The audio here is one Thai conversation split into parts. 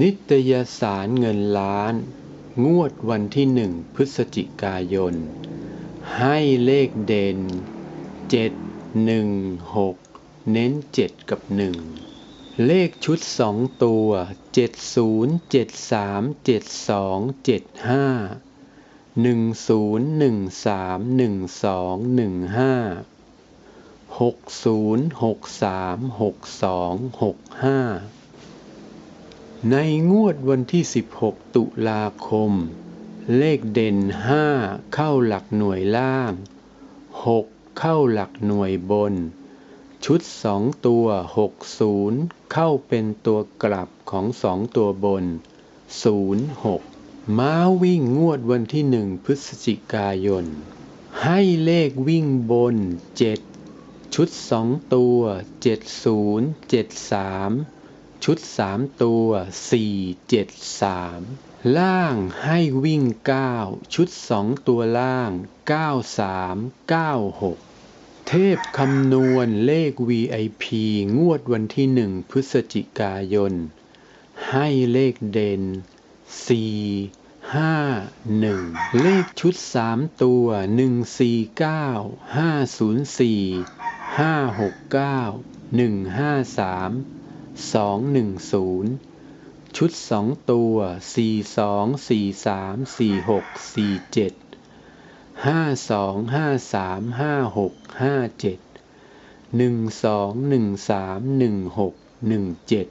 นิตยสารเงินล้าน งวดวันที่หนึ่งพฤศจิกายน ให้เลขเด่นเจ็ดหนึ่งหกเน้นเจ็ดกับหนึ่งเลขชุดสองตัวเจ็ดศูนย์เจ็ดสามเจ็ดสองเจ็ดห้าหนึ่งศูนย์หนึ่งสามหนึ่งสองหนึ่งห้าหกศูนย์หกสามหกสองหกห้า ในงวดวันที่ 16 ตุลาคม เลขเด่น 5 เข้าหลักหน่วยล่าง 6 เข้าหลักหน่วยบน ชุด 2 ตัว 60 เข้าเป็นตัวกลับของ 2 ตัวบน 06 ม้าวิ่งงวดวันที่ 1 พฤศจิกายน ให้เลขวิ่งบน 7 ชุด 2 ตัว 70 73 ชุดสามตัวสี่เจ็ดสามล่างให้วิ่งเก้าชุดสองตัวล่างเก้าสามเก้าหกเทพคำนวณเลข VIP งวดวันที่หนึ่งพฤศจิกายน ให้เลขเด่นสี่ห้าหนึ่งเลขชุดสามตัวหนึ่งสี่เก้าห้าศูนย์สี่ห้าหกเก้าหนึ่งห้าสาม สองหนึ่งศูนย์ชุดสองตัวสี่สองสี่สามสี่หกสี่เจ็ดห้าสองห้าสามห้าหกห้าเจ็ดหนึ่งสองหนึ่งสามหนึ่งหกหนึ่งเจ็ด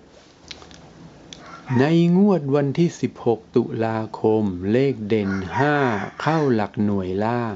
ในงวดวันที่ 16 ตุลาคม เลขเด่น 5 เข้าหลักหน่วยล่าง